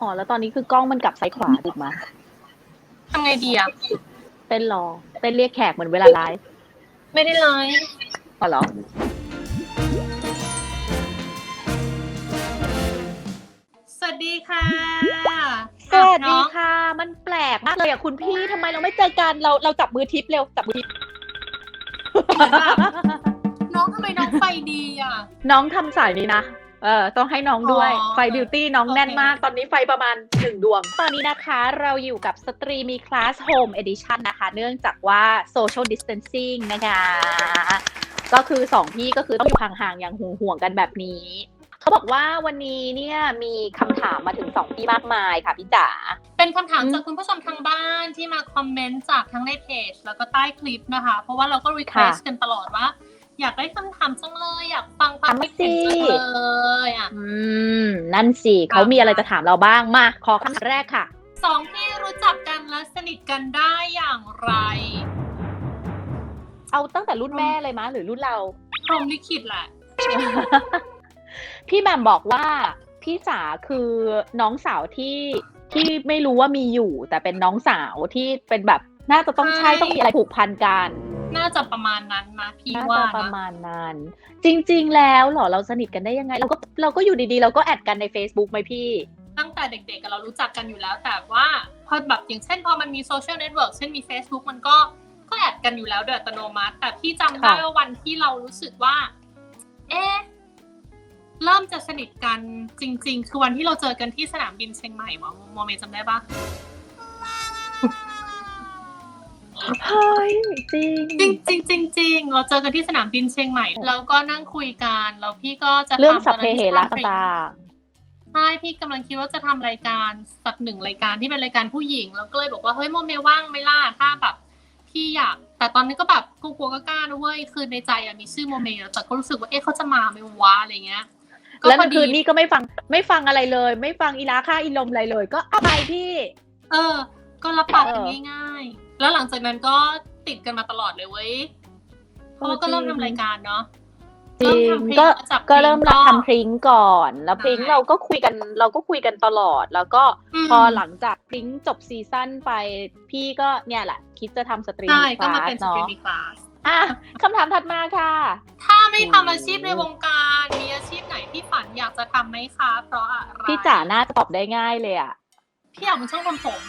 อ๋อแล้วตอนนี้คือกล้องมันกลับซ้ายขวาถูกไหมทำไงดีอะเต้นรอเต้นเรียกแขกเหมือนเวลาไลฟ์ไม่ได้เลยอ๋อเหรอสวัสดีค่ะสวัสดีน้องค่ะ มันแปลกมากเลยอะคุณพี่ทำไมเราไม่เจอกันเราเราจับมือทิปเร็วจับมือทิปน้องทำไมน้องไฟดีอะ น้องทำสายนี้นะ เออต้องให้น้องด้วย อ๋อไฟบิวตี้น้องโอเค แน่นมาก ตอนนี้ไฟประมาณหนึ่งดวง ตอนนี้นะคะเราอยู่กับสตรีมีคลาสโฮมเอดิชันนะคะ เนื่องจากว่า social distancing นะคะ ก็คือสองพี่ก็คือต้องอยู่ห่างๆ อย่างห่วงๆกันแบบนี้ เขาบอกว่าวันนี้เนี่ยมีคำถามมาถึงสองพี่มากมายค่ะพี่จ๋า เป็นคำถามอืมจากคุณผู้ชมทางบ้านที่มาคอมเมนต์จากทั้งในเพจแล้วก็ใต้คลิปนะคะ เพราะว่าเราก็รีเควสค่ะกันตลอดว่า อยากได้คำถามจังเลย อยากฟังความคิดเห็นถามมาสิจังเลยอะอืม นั่นสิเขามีอะไรจะถามเราบ้างมาขอคำถามแรกค่ะสองที่รู้จักกันและสนิทกันได้อย่างไร เอาตั้งแต่รุ่นแม่เลยมะหรือรุ่นเราพรหมลิขิตแหละ พี่แหม่มบอกว่าพี่จ๋าคือน้องสาวที่ที่ไม่รู้ว่ามีอยู่ แต่เป็นน้องสาวที่เป็นแบบน่าจะต้องใช่ใช่ต้องมีอะไรผูกพันกัน น่าจะประมาณนั้นนะพี่น่าว่าจะนะประมาณนั้น จริง ๆ แล้วเหรอเราสนิทกันได้ยังไง เราก็เราก็อยู่ดีๆ เราก็แอดกันใน Facebook ไหมพี่ ตั้งแต่เด็กๆกับเรารู้จักกันอยู่แล้ว แต่ว่าพอแบบอย่างเช่นพอมันมีโซเชียลเน็ตเวิร์กเช่นมี Facebook มันก็ก็แอดกันอยู่แล้วโดยอัตโนมัติ แต่พี่จำได้ค่ะ ว่าวันที่เรารู้สึกว่า เอ๊ะเริ่มจะสนิทกันจริง ๆ คือวันที่เราเจอกันที่สนามบินเชียงใหม่วะโมเมจำได้ปะ เฮ้ยจริง จริงจริงจริงๆเราเจอกันที่สนามบินเชียงใหม่ แล้วก็นั่งคุยกันแล้วพี่ก็จะเรื่องทำสัพเพเหระตอนนั้นที่ต่างใช่พี่กำลังคิดว่าจะทำรายการสักหนึ่งรายการที่เป็นรายการผู้หญิงแล้วก็เลยบอกว่าเฮ้ยโมเมว่างไหม่ล่ะถ้าแบบพี่อยาก แต่ตอนนี้ก็แบบกลัวๆก็กล้านะเว้ยคือในใจอะมีชื่อโมเมแล้วแต่ก็รู้สึกว่าเอ๊ะเขาจะมาไหมวะอะไรเงี้ยๆแล้วพอดีคืนนี้ก็ไม่ฟังไม่ฟังอะไรเลย ไม่ฟังอีลาค่าอีลมอะไรเลย ก็เอาไปพี่ เออ ก็รับปากกันเออง่าย ๆ แล้วหลังจากนั้นก็ติดกันมาตลอดเลยเว้ยเพราะว่าก็เริ่มทำรายการเนาะจริงเริ่มทำเพลงก็มาจากก็เริ่มเพลงก็ทำพริ้งก่อน แล้วใช่พริ้งเราก็คุยกันเราก็คุยกันตลอด แล้วก็อืมพอหลังจากพริ้งจบซีซั่นไปพี่ก็เนี่ยแหละ คิดจะทำสตรีมใช่คก็ลามาสเป็นสตรีเนาะมคลาสอะคำถามถัดมาค่ะ ถ้าไม่ทำอาชีพในวงการมีอาชีพไหนที่ฝันอยากจะทำไหมคะ เพราะอะไรพี่จ๋าน่าจะตอบได้ง่ายเลยอะพี่อยากเป็นช่างทำผม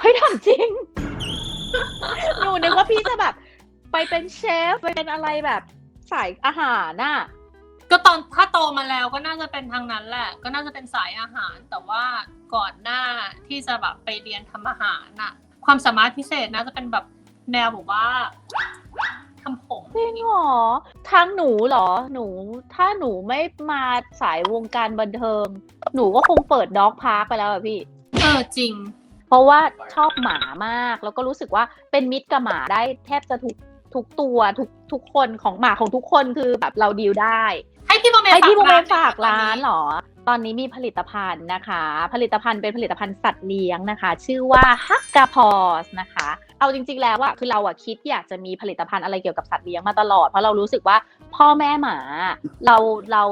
เฮ้ยถามจริง หนูนึกว่าพี่จะแบบ ไปเป็นเชฟ ไปเป็นอะไรแบบสายอาหารน่ะ ก็ตอนถ้าโตมาแล้วก็น่าจะเป็นทางนั้นแหละ ก็น่าจะเป็นสายอาหาร แต่ว่าก่อนหน้าที่จะแบบไปเรียนทำอาหารน่ะ ความสามารถพิเศษน่าจะเป็นแบบแนวแบบว่าทำผมจริงเหรอ ทางหนูเหรอ หนู ถ้าหนูไม่มาสายวงการบันเทิง หนูก็คงเปิดด็อกพาร์คไปแล้วอะพี่ เออจริง เพราะว่าชอบหมามาก แล้วก็รู้สึกว่าเป็นมิตรกับหมาได้แทบจะทุกทุกตัวทุกทุกคนของหมาของทุกคนคือแบบเราดีลได้ ให้พี่โมเมให้พี่โมเมฝฝากร้านตอเหรอ ตอนนี้มีผลิตภัณฑ์นะคะ ผลิตภัณฑ์เป็นผลิตภัณฑ์สัตว์เลี้ยงนะคะ ชื่อว่าฮักกาพอสนะคะ เอาจริง ๆ แล้วอะคือเราอะคิดอยากจะมีผลิตภัณฑ์อะไรเกี่ยวกับสัตว์เลี้ยงมาตลอด เพราะเรารู้สึกว่าพ่อแม่หมา เราเรา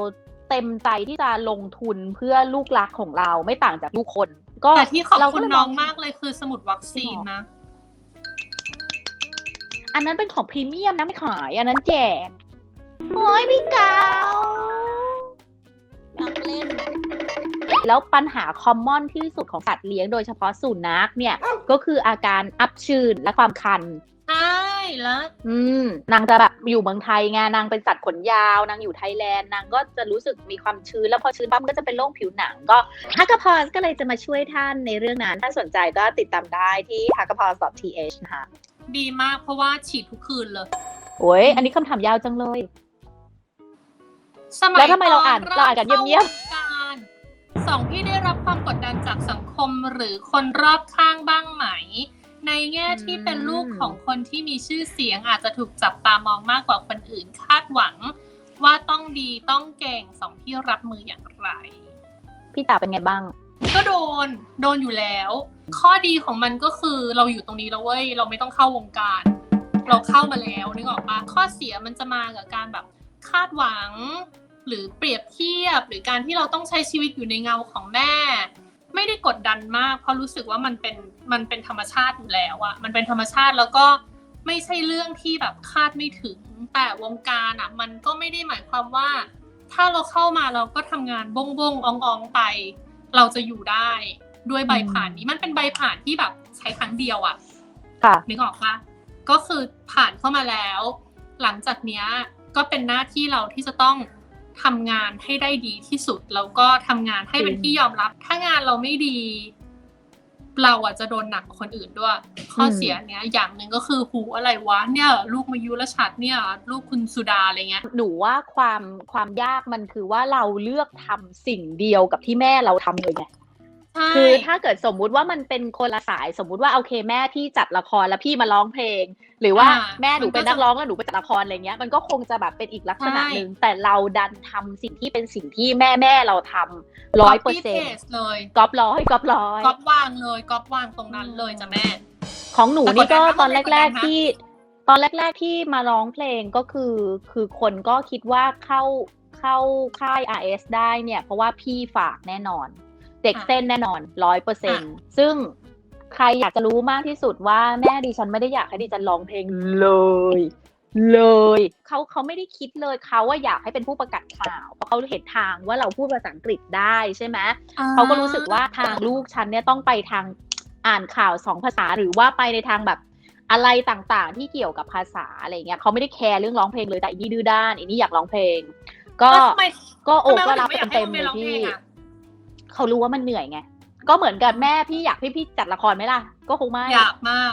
เต็มใจที่จะลงทุนเพื่อลูกรักของเราไม่ต่างจากลูกคน ก็แต่ที่ขอบเราคุก็ณเลยน้มองมากเลยคือสมุดวัคซีนนะ อันนั้นเป็นของพรีเมียมนะไม่ขาย อันนั้นแจกโอ้ยพี่เกาอยากเล่น แล้วปัญหาคอมมอนที่สุดของสัตว์เลี้ยงโดยเฉพาะสุนัขเนี่ย ก็คืออาการอับชื้นและความคันใช่ แล้วอืมนางจะแบบอยู่เมืองไทยไงนางเป็นสัตว์ขนยาวนางอยู่ไทยแลนด์นางก็จะรู้สึกมีความชื้นแล้วพอชื้นปั๊บก็จะเป็นโรคผิวหนังก็ฮักก p พอสก็เลยจะมาช่วยท่านในเรื่องนั้น ถ้าสนใจก็ติดตามได้ที่ h a c k a p o s th นะคะดีมากเพราะว่าฉีดทุกคืนเลย โอ้ยอันนี้คำถามยาวจังเลย สมัยแล้วทำไมเราอ่านตเราอ่านกันเงียบๆข้าวงการสองพี่ได้รับความกดดันจากสังคมหรือคนรอบข้างบ้างไหม ในแง่ที่เป็นลูกของคนที่มีชื่อเสียงอาจจะถูกจับตามองมากกว่าคนอื่นคาดหวัง ว่าต้องดีต้องเก่งสองพี่รับมืออย่างไร พี่จ๋าเป็นไงบ้าง ก็โดนโดนอยู่แล้ว ข้อดีของมันก็คือเราอยู่ตรงนี้แล้วเว้ยเราไม่ต้องเข้าวงการ เราเข้ามาแล้วนึกออกปะข้อเสียมันจะมากับการแบบคาดหวังหรือเปรียบเทียบหรือการที่เราต้องใช้ชีวิตอยู่ในเงาของแม่ ไม่ได้ดดันมาก เพราะรู้สึกว่ามันเป็นมันเป็นธรรมชาติอยู่แล้วอะมันเป็นธรรมชาติแล้วก็ไม่ใช่เรื่องที่แบบคาดไม่ถึง แต่วงการอะมันก็ไม่ได้หมายความว่า ถ้าเราเข้ามาเราก็ทำงานบงบงๆอองอองๆไป เราจะอยู่ได้ด้วยใบผ่านนี้มันเป็นใบผ่านที่แบบใช้ครั้งเดียวอะค่ะนึกออกปะก็คือผ่านเข้ามาแล้ว หลังจากเนี้ยก็เป็นหน้าที่เราที่จะต้อง ทำงานให้ได้ดีที่สุด แล้วก็ทำงานให้เป็นจริงที่ยอมรับ ถ้างานเราไม่ดี เราอะจะโดนหนักกว่าคนอื่นด้วย ข้อเสียเนี้ย อย่างหนึ่งก็คือหูอะไรวะเนี่ย ลูกมายุรชัดเนี่ย ลูกคุณสุดาอะไรเงี้ยหนูว่าความความยากมันคือว่าเราเลือกทำสิ่งเดียวกับที่แม่เราทำเลยไงใช่ คือถ้าเกิดสมมุติว่ามันเป็นคนละสายสมมุติว่าโอเคแม่พี่จัดละครแล้วพี่มาร้องเพลง หรือว่าอ่าแม่หนูมันก็เป็นนักร้องแล้วหนูไปจัดละครอะไรเงี้ยมันก็คงจะแบบเป็นอีกลักษณะใช่หนึ่งแต่เราดันทำสิ่งที่เป็นสิ่งที่แม่แม่เราทำร้อยเปอร์ copy เซ็นต์ paste เลยก๊อปร้อยก๊อปร้อยก๊อปวางเลยก๊อปวางตรงนั้นเลยจ้ะแม่ ของหนูนี่ก็แต่กดดันนะตอนกดดันแรกนะๆที่ ตอนแรก ๆที่มาร้องเพลงก็คือ คือคนก็คิดว่าเข้าเข้าค่าย RS ได้เนี่ย เพราะว่าพี่ฝากแน่นอน เด็กเส้นแน่นอนร้อยเปอร์เซ็นซึ่งใครอยากจะรู้มากที่สุดว่าแม่ดิฉันไม่ได้อยากให้ดิฉันร้องเพลงเลย เลยเขาเขาไม่ได้คิดเลยเขาว่าอยากให้เป็นผู้ประกาศข่าว เพราะเขาเห็นทางว่าเราพูดภาษาอังกฤษได้ใช่ไหมเขาก็รู้สึกว่าทางลูกฉันเนี่ยต้องไปทางอ่านข่าวสองภาษาหรือว่าไปในทางแบบอะไรต่างๆ ที่เกี่ยวกับภาษาอะไรเงี้ยเขาไม่ได้แคร์เรื่องร้องเพลงเลยแต่อีนี่ดื้อด้านอีนี่อยากร้องเพลง ก็แล้วทำไมก็โอ้ทำไมก็เรารับไม่อยากให้เต็มน้องๆเมเลย์ยร้องเพลพี่งอะ เขารู้ว่ามันเหนื่อยไง ก็เหมือนกับแม่พี่อยากให้พี่จัดละครไหมล่ะ ก็คงไม่ อยากมาก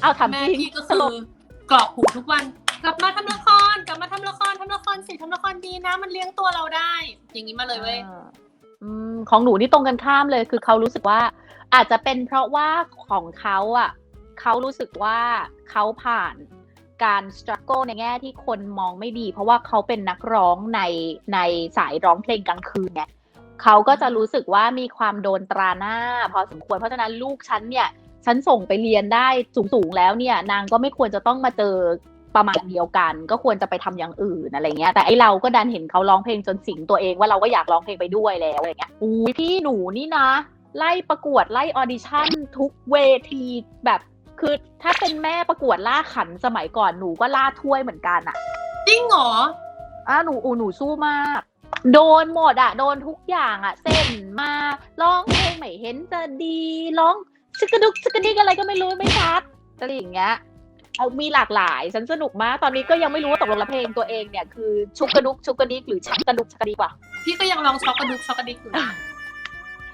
เอาทำแม่จริงพี่ก็คือกรอกหูทุกวัน กลับมาทำละคร กลับมาทำละครทำละครสิทำละครดีนะ มันเลี้ยงตัวเราได้ อย่างนี้มาเลยเว้ยอออืมของหนูนี่ตรงกันข้ามเลย คือเขารู้สึกว่า อาจจะเป็นเพราะว่าของเขาอะเขารู้สึกว่าเขาผ่านการส t รั g เกิลในแง่ที่คนมองไม่ดี เพราะว่าเขาเป็นนักร้องในในสายร้องเพลงกลางคืนไง เขาก็จะรู้สึกว่ามีความโดนตราหน้า พอสมควรเพราะฉะนั้นลูกฉันเนี่ยฉันส่งไปเรียนได้สูงๆแล้วเนี่ย นางก็ไม่ควรจะต้องมาเจอประมาณเดียวกัน ก็ควรจะไปทำอย่างอื่นอะไรเงี้ยแต่ไอเราก็ดันเห็นเขาร้องเพลงจนสิงตัวเองว่าเราก็อยากร้องเพลงไปด้วยแล้วอะไรเงี้ยอุ้ยพี่หนูนี่นะ ไล่ประกวดไล่ออดิชั่นทุกเวทีแบบคือถ้าเป็นแม่ประกวดล่าขันสมัยก่อนหนูก็ล่าถ้วยเหมือนกันอะจริงเหรออะหนูอูหนูสู้มาก โดนหมดอะโดนทุกอย่างอะเส้นมาร้องเพลงไม่เห็นจะดีร้องสกกระดุกสกกระดิกอะไรก็ไม่รู้ไม่ชัดอะไรอย่างเงี้ยเอามีหลากหลายฉันสนุกมากตอนนี้ก็ยังไม่รู้ว่าตกลงแล้วเพลงตัวเองเนี่ยคือชุกกระดุกชุกกระดิกหรือชักกระดุกชักกระดิกว่ะพี่ก็ยังลองช็อกกระดุกช็อกกระดิกอยู่นะ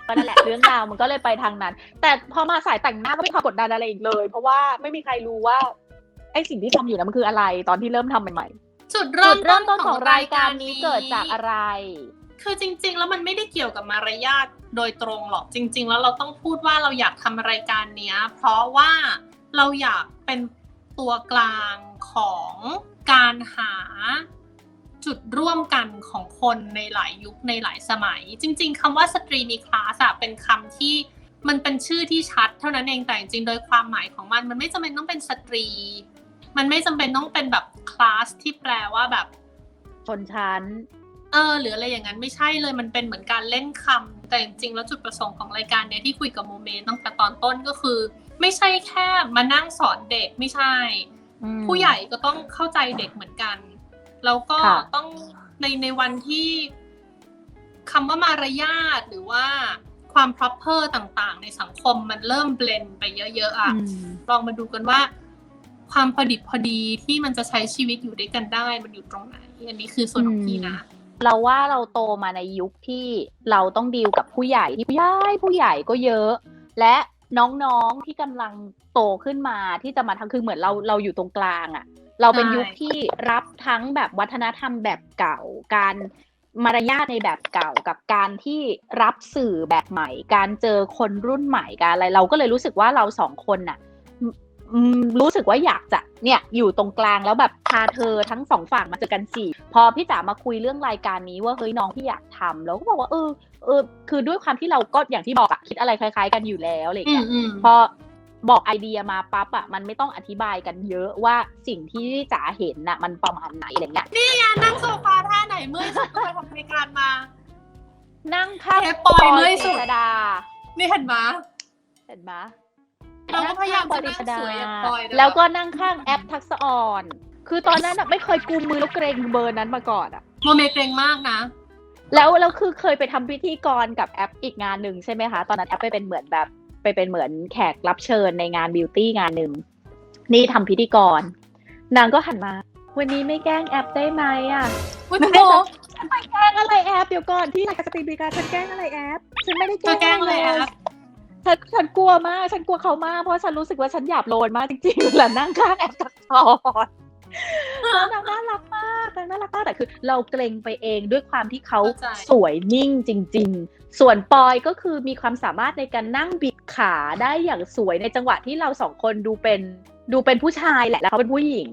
ก็นั่นแหละเรื่องราวมันก็เลยไปทางนั้น แต่พอมาสายแต่งหน้าก็ไม่มีความกดดันอะไรอีกเลย เพราะว่าไม่มีใครรู้ว่าไอ้สิ่งที่ทำอยู่นั้นมันคืออะไร ตอนที่เริ่มทำใหม่ จุดเริ่มเริ่มต้นของรายการนี้เกิดจากอะไร คือจริง ๆ แล้วมันไม่ได้เกี่ยวกับมารยาทโดยตรงหรอกจริง ๆ แล้วเราต้องพูดว่าเราอยากทำรายการเนี้ย เพราะว่าเราอยากเป็นตัวกลางของการหาจุดร่วมกันของคนในหลายยุคในหลายสมัย จริง ๆคำว่าสตรีมีคลาสอะเป็นคำที่ มันเป็นชื่อที่ชัดเท่านั้นเองแต่จริงๆโดยความหมายของมัน มันไม่จำเป็นต้องเป็นสตรี มันไม่จำเป็นต้องเป็นแบบ คลาสที่แปลว่าแบบชนชั้น เออหรืออะไรอย่างนั้นไม่ใช่เลยมันเป็นเหมือนการเล่นคำแต่จริงๆแล้วจุดประสงค์ของรายการเนี้ยที่คุยกับโมเมนต์ตั้งแต่ตอนต้นก็คือ ไม่ใช่แค่มานั่งสอนเด็กไม่ใช่อืมผู้ใหญ่ก็ต้องเข้าใจเด็กเหมือนกัน แล้วก็ค่ะต้องในในวันที่คำว่ามารยาทหรือว่าความ proper ต่างๆ ในสังคมมันเริ่มเบลนไปเยอะ ๆ อะอืมลองมาดูกันว่า ความพอดิบพอดีที่มันจะใช้ชีวิตอยู่ด้วยกันได้ มันอยู่ตรงไหนอันนี้คือส่วนของพี่นะเราว่าเราโตมาในยุคที่เราต้องดีลกับผู้ใหญ่ที่ผู้ใหญ่ผู้ใหญ่ก็เยอะ และน้องๆที่กำลังโตขึ้นมาที่จะมาทำคือเหมือนเราเราอยู่ตรงกลางอะ่ะ เราเป็นยุคที่รับทั้งแบบวัฒนธรรมแบบเก่าการมารยาทในแบบเก่ากับการที่รับสื่อแบบใหม่ การเจอคนรุ่นใหม่การอะไร เราก็เลยรู้สึกว่าเราสองคนน่ะ รู้สึกว่าอยากจะเนี่ยอยู่ตรงกลางแล้วแบบพาเธอทั้งสองฝั่งมาเจอกันสี่พอพี่จ๋ามาคุยเรื่องรายการนี้ว่าเฮ้ยน้องพี่อยากทำแล้วก็บอกว่าเออเออคือด้วยความที่เราก็อย่างที่บอกอะคิดอะไรคล้าย ๆ กันอยู่แล้วอะไรอย่างอืเงี้มยอืมพอบอกไอเดียมาปั๊บอะมันไม่ต้องอธิบายกันเยอะว่าสิ่งที่จ๋าเห็นน่ะมันประมาณไหนอะไรเงี้ยนั่งโซฟาท่าไหนเมื่อยสุดก็ไปทำรายการมา นั่งข้างเทปปอยเมื่อยสุดเจษดานี่เห็นไหมเห็นไหม เราก็พยายามจะนั่งสวยอย่างพลอยนะแล้วก็นั่งข้างแอปทักษะออน คือตอนนั้นอะไม่เคยกุมมือแล้วเกรงเบอร์นั้นมาก่อนอะโมเมเกรงมากนะ แล้วแล้วคือเคยไปทำพิธีกรกับแอปอีกงานหนึ่งใช่ไหมคะ ตอนนั้นแอปไปเป็นเหมือนแบบไปเป็นเหมือนแขกรับเชิญในงานบิวตี้งานหนึ่งนี่ทำพิธีกร นางก็หันมา วันนี้ไม่แกล้งแอปได้ไหมอะอุ้ยไม่โมไม่แกล้งอะไรแอปเดี๋ยวก่อนที่รายการสตรีมบีการฉันแกล้งอะไรแอปฉันไม่ได้เธอแกล้งอะไรเลอะย ฉันฉันกลัวมาก ฉันกลัวเขามาก เพราะฉันรู้สึกว่าฉันหยาบโลนมากจริงๆเวลานั่งข้างแอปทักษะออนแล้วนางน่ารักมากนางน่ารักมากแต่คือ เราเกรงไปเองด้วยความที่เขาเข้าใจสวยนิ่งจริง ๆ ส่วนปอยก็คือมีความสามารถในการนั่งบิดขาได้อย่างสวยในจังหวะที่เราสองคนดูเป็นดูเป็นผู้ชายแหละแล้วเขาเป็นผู้หญิง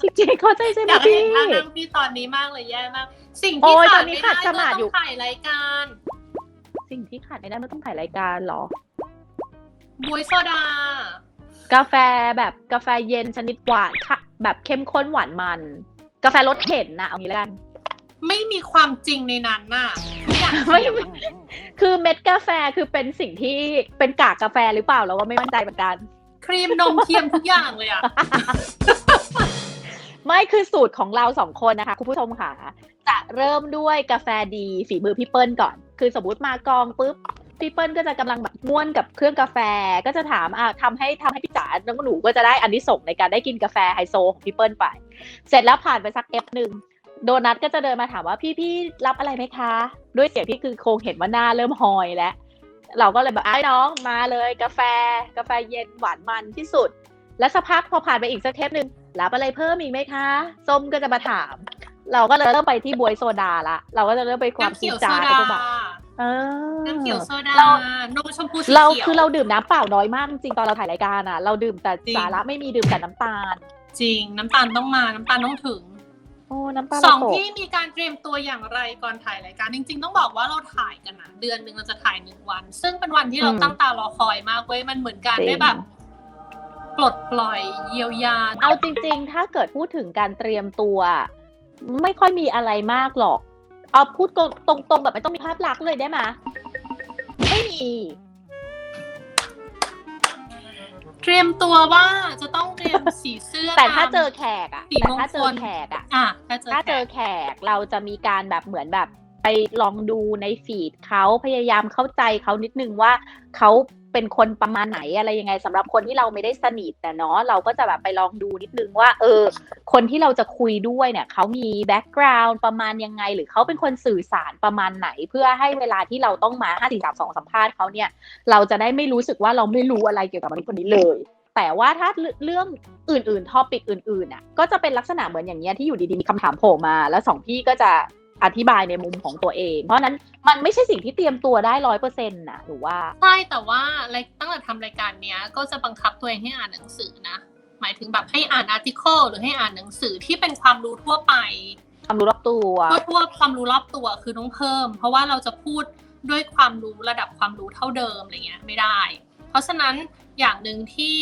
จริงๆเข้าใจใช่ไหอมยากพี่เห็นท่านั่งพี่ตอนนี้มากเลยแย่มาก สิ่งโอ้ที่ยขาตอดนนี้ไม่ได้ขาดสก็มาต้ธิออยู่งถ่ายรายการ สิ่งที่ขาดไม่ได้ไม่ต้องถ่ายรายการหรอบวยโซดา กาแฟแบบกาแฟเย็นชนิดหวานค่ะแบบเข้มข้นหวานมัน กาแฟรสเผ็ดนะเอางี้แล้วกัน ไม่มีความจริงในนั้นน่ะทุกอย่างไม่คือเม็ดกาแฟคือเป็นสิ่งที่เป็นกากกาแฟหรือเปล่าเราก็ไม่มั่นใจเหมือนกัน ครีมนมเทียมทุกอย่างเลยอะ ไม่คือสูตรของเราสองคนนะคะ คุณผู้ชมค่ะ จะเริ่มด้วยกาแฟดีฝีมือพี่เปิ้ลก่อน คือสมมติมากองปุ๊บพี่เปิ้ลก็จะกำลังแบบม่วนกับเครื่องกาแฟก็จะถามอะทำให้ทำให้พี่จ๋าน้องหนูก็จะได้อันนี้ส่งในการได้กินกาแฟไฮโซของพี่เปิ้ลไป เสร็จแล้วผ่านไปสักเอฟหนึ่งโดนัทก็จะเดินมาถามว่าพี่พี่รับอะไรไหมคะ ด้วยเสียงที่คือคงเห็นว่าหน้าเริ่มหอยแล้ว เราก็เลยแบบไอ้น้องมาเลยกาแฟ กาแฟเย็นหวานมันที่สุด แล้วสักพักพอผ่านไปอีกสักเทปหนึ่ง รับอะไรเพิ่มอีกไหมคะ ส้มก็จะมาถาม เราก็เลยเริ่มไปที่บวยโซดาละ เราก็จะเริ่มไปความน้ำซีเขียวจาโซร์ดาก็แบบเออน้ำเขียวโซดาเรานมชมพูสีเราเขียวคือเราดื่มน้ำเปล่าน้อยมากจริงๆตอนเราถ่ายรายการอะ เราดื่มแต่จริงสาระไม่มีดื่มแต่น้ำตาล จริงน้ำตาลต้องมาน้ำตาลต้องถึงโอ้น้ำตาลสองเราตกที่มีการเตรียมตัวอย่างไรก่อนถ่ายรายการจริง ๆ ต้องบอกว่าเราถ่ายกันนะเดือนหนึ่งเราจะถ่ายหนึ่งวัน ซึ่งเป็นวันที่เราอืมตั้งตารอคอยมากเว้ยมันเหมือนการจริงได้แบบ ปลดปล่อยเยียวยา เอาจริง ๆ ถ้าเกิดพูดถึงการเตรียมตัว ไม่ค่อยมีอะไรมากหรอก เอาพูดตรงๆแบบไม่ต้องมีภาพลักษณ์เลยได้ไหมไม่มีเตรียมตัวว่าจะต้องเตรียมสีเสื้อ แต่ถ้าเจอตมแขกอะสีแต่มงคลถ้าเจอแขกอะอะถ้าเจอถ้าเจอแขกแขกเราจะมีการแบบเหมือนแบบไปลองดูในฟีดเขาพยายามเข้าใจเขานิดนึงว่าเขา เป็นคนประมาณไหนอะไรยังไงสำหรับคนที่เราไม่ได้สนิทแต่เนาะเราก็จะแบบไปลองดูนิดนึงว่า เออ คนที่เราจะคุยด้วยเนี่ยเขามีแบ็กกราวน์ประมาณยังไง หรือเขาเป็นคนสื่อสารประมาณไหน เพื่อให้เวลาที่เราต้องมา5 4 3 2สัมภาษณ์เขาเนี่ย เราจะได้ไม่รู้สึกว่าเราไม่รู้อะไรเกี่ยวกับมนุษย์คนนี้เลยแต่ว่าถ้าเรื่องอื่นๆ ทอปิกอื่นๆน่ะก็จะเป็นลักษณะเหมือนอย่างเงี้ยที่อยู่ดีๆ มีคำถามโผล่มา แล้วสองพี่ก็จะ อธิบายในมุมของตัวเอง เพราะฉะนั้นมันไม่ใช่สิ่งที่เตรียมตัวได้ร้อยเปอร์เซ็นต์นะหรือว่า ใช่แต่ว่าอะไรตั้งแต่ทำรายการเนี้ยก็จะบังคับตัวเองให้อ่านหนังสือนะ หมายถึงแบบให้อ่านอาร์ติเคิลหรือให้อ่านหนังสือที่เป็นความรู้ทั่วไป ความรู้รอบตัวทั่วทั่วความรู้รอบตัวคือต้องเพิ่ม เพราะว่าเราจะพูดด้วยความรู้ระดับความรู้เท่าเดิมอะไรเงี้ยไม่ได้ เพราะฉะนั้นอย่างหนึ่งที่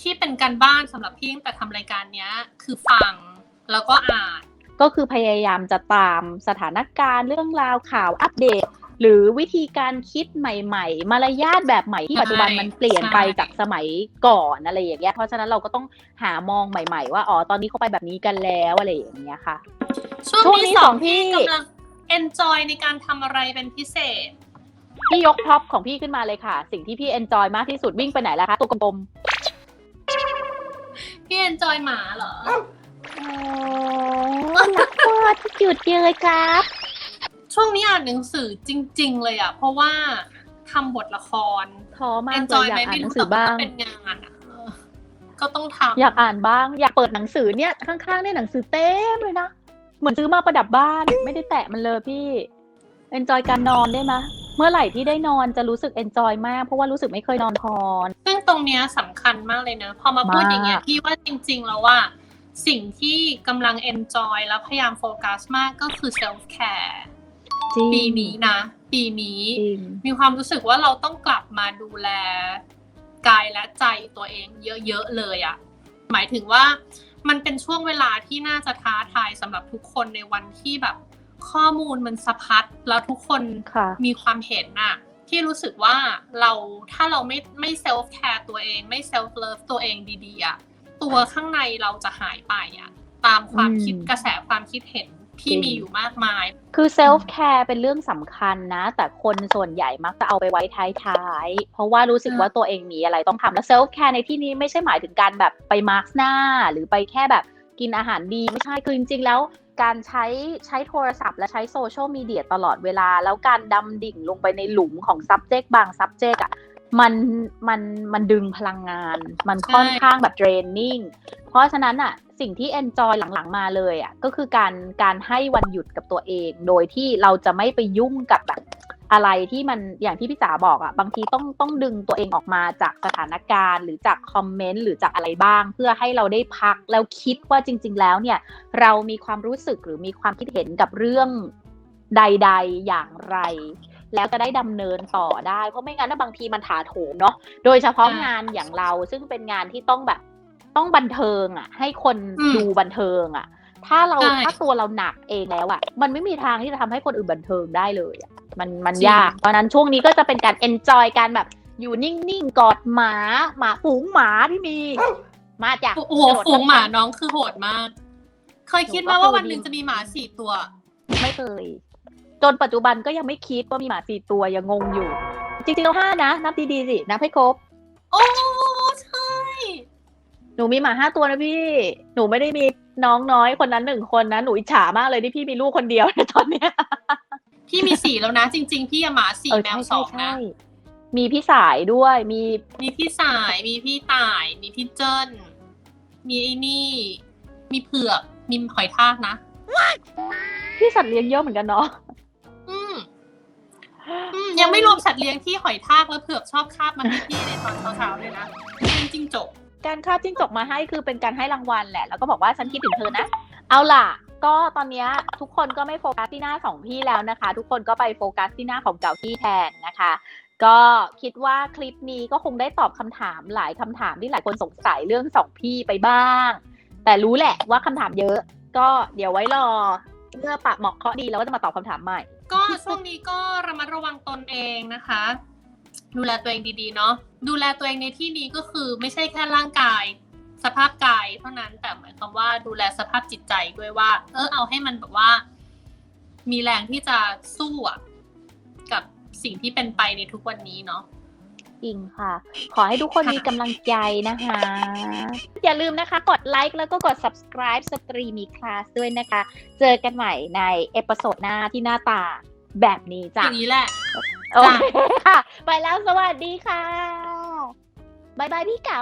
ที่เป็นการบ้านสำหรับพี่ตั้งแต่ทำรายการเนี้ย คือฟังแล้วก็อ่าน ก็คือพยายามจะตามสถานการณ์เรื่องราวข่าวอัปเดต หรือวิธีการคิดใหม่ ๆ มารยาทแบบใหม่ที่ใช่ปัจจุบันมันเปลี่ยนไปใช่จากสมัยก่อนอะไรอย่างเงี้ยเพราะฉะนั้นเราก็ต้องหามองใหม่ ๆ ว่าอ๋อตอนนี้เขาไปแบบนี้กันแล้วอะไรอย่างเงี้ยค่ะ ช่วงช่วงนี้นี้สองสองพี่พี่กำลัง enjoy ในการทำอะไรเป็นพิเศษพี่ยกท็อปของพี่ขึ้นมาเลยค่ะ สิ่งที่พี่เอนจอยมากที่สุดวิ่งไปไหนแล้วคะตัวกลมพี่ enjoy หมาเหรอ ๆโอ้รักมากที่จุดเลยครับ ช่วงนี้อ่านหนังสือจริง ๆ เลยอะ เพราะว่าทำบทละครท้อมากเอนเลจอยยอยากไหมอ่านไม่หนัรู้งสืแต่อบ้างว่าเป็นงานอะเออก็ต้องทำอยากอ่านบ้าง อยากเปิดหนังสือเนี่ยข้างๆเนี่ยหนังสือเต็มเลยนะเหมือนซื้อมาประดับบ้านไม่ได้แตะมันเลยพี่เอนจอยการนอนได้ไหมเมื่อไหร่ที่ได้นอนจะรู้สึกเอนจอยมาก เพราะว่ารู้สึกไม่เคยนอนพรซึ่งตรงเนี้ยสำคัญมากเลยนะ พอมาพูดมากอย่างเงี้ยพี่ว่าจริง ๆ แล้วว่า สิ่งที่กำลัง enjoy แล้วพยายามโฟกัสมากก็คือ self care จริง ปีนี้นะ ปีนี้ จริง มีความรู้สึกว่าเราต้องกลับมาดูแล กายและใจตัวเองเยอะๆเลยอะ่ะ หมายถึงว่ามันเป็นช่วงเวลาที่น่าจะท้าทายสำหรับทุกคนในวันที่แบบ ข้อมูลมันสะพัดแล้วทุกคนค่ะ มีความเห็นอะที่รู้สึกว่าเราถ้าเราไม่ไม่เซลฟ์แคร์ตัวเอง ไม่เซลฟ์เลิฟตัวเองดีๆอะ ตัวข้างในเราจะหายไปอะตามความคิดอืมกระแสความคิดเห็นที่จริงมีอยู่มากมาย คือเซลฟ์แคร์เป็นเรื่องสำคัญนะ แต่คนส่วนใหญ่มักจะเอาไปไว้ท้ายๆ เพราะว่ารู้สึกอ่าว่าตัวเองมีอะไรต้องทำแล้วเซลฟ์แคร์ในที่นี้ไม่ใช่หมายถึงการแบบไปมาร์กหน้า หรือไปแค่แบบกินอาหารดี ไม่ใช่ คือจริงๆแล้ว การใช้ใช้โทรศัพท์และใช้โซเชียลมีเดียตลอดเวลา แล้วการดำดิ่งลงไปในหลุมของ subject บาง subject อะ มันมันมันดึงพลังงาน มันค่อนข้างแบบ draining เพราะฉะนั้นอะสิ่งที่ enjoy หลังๆมาเลยอะก็คือการการให้วันหยุดกับตัวเอง โดยที่เราจะไม่ไปยุ่งกับแบบอะไรที่มันอย่างที่พี่จ๋าบอกอะบางทีต้องต้องดึงตัวเองออกมาจากสถานการณ์ หรือจากคอมเมนต์หรือจากอะไรบ้าง เพื่อให้เราได้พักแล้วคิดว่าจริง ๆ แล้วเนี่ย เรามีความรู้สึกหรือมีความคิดเห็นกับเรื่องใด ๆ อย่างไร แล้วจะได้ดำเนินต่อได้ เพราะไม่งั้นนะบางทีมันถาโถมเนาะโดยเฉพาะอ่างงานอย่างเราซึ่งเป็นงานที่ต้องแบบต้องบันเทิงอะ ให้คนอืมดูบันเทิงอะ ถ้าเราใช่ถ้าตัวเราหนักเองแล้วอะ มันไม่มีทางที่จะทำให้คนอื่นบันเทิงได้เลยอะมันมันจริงยากเพราะฉะนั้นช่วงนี้ก็จะเป็นการ enjoy การแบบอยู่นิ่งๆกอดหมาหมาฝูงหมาที่มี มาจากโอ้โหฝูงหมาน้องคือโหดมาก เคยคิดไหมหนูก็ว่าเคยวันหนึ่งจะมีหมาสี่ตัว ไม่เคย จนปัจจุบันก็ยังไม่คิดว่ามีหมาสี่ตัวยังงงอยู่ จริงๆแล้วห้านะ นับดีๆสินับให้ครบ โอ้ใช่ หนูมีหมาห้าตัวนะพี่ หนูไม่ได้มีน้องน้อยคนนั้นหนึ่งคนนะ หนูอิจฉามากเลยที่พี่มีลูกคนเดียวในตอนเนี้ยพี่มีสี่แล้วนะ จริง ๆ พี่อะหมาสี่เออแมใช่วสใช่องใช่นะมีพี่สายด้วยมีมีพี่สาย มีพี่ต่าย มีพี่เจิ้น มีไอ้นี่ มีเผือก มีหอยทากนะ พี่สัตว์เลี้ยงเยอะเหมือนกันเนาะอืม อืมยังไม่รวมสัตว์เลี้ยงที่หอยทากและเผือกชอบคาบมาให้พี่ในตอนเช้าๆเลยนะเป็นจิ้งจก การคาบจิ้งจกมาให้คือเป็นการให้รางวัลแหละ แล้วก็บอกว่าฉันคิดถึงเธอนะ เอาล่ะ ก็ตอนเนี้ยทุกคนก็ไม่โฟกัสที่หน้าของพี่แล้วนะคะ ทุกคนก็ไปโฟกัสที่หน้าของเก่าพี่แทนนะคะ ก็คิดว่าคลิปนี้ก็คงได้ตอบคำถามหลายคำถามที่หลายคนสงสัยเรื่องสองพี่ไปบ้าง แต่รู้แหละว่าคำถามเยอะ ก็เดี๋ยวไว้รอเมื่อปากเหมาะเคาะดีแล้วก็จะมาตอบคำถามใหม่ ก็ช่วงนี้ก็ระมัดระวังตนเองนะคะ ดูแลตัวเองดีๆเนาะดูแลตัวเองในที่นี้ก็คือไม่ใช่แค่ร่างกาย สภาพกายเท่านั้นแต่หมายความว่าดูแลสภาพจิตใจด้วยว่า เออเอาให้มันแบบว่า มีแรงที่จะสู้กับสิ่งที่เป็นไปในทุกวันนี้เนาะ ริงค่ะ ขอให้ทุกคนมีกำลังใจนะคะ อย่าลืมนะคะ กดไลค์แล้วก็กด subscribe สตรีมีคลาสด้วยนะคะ เจอกันใหม่ในเอพิโซดหน้าที่หน้าตาแบบนี้อจ้ะย่างนี้แหละ โอเคค่ะ ไปแล้วสวัสดีค่ะบ๊ายบายพี่เก๋า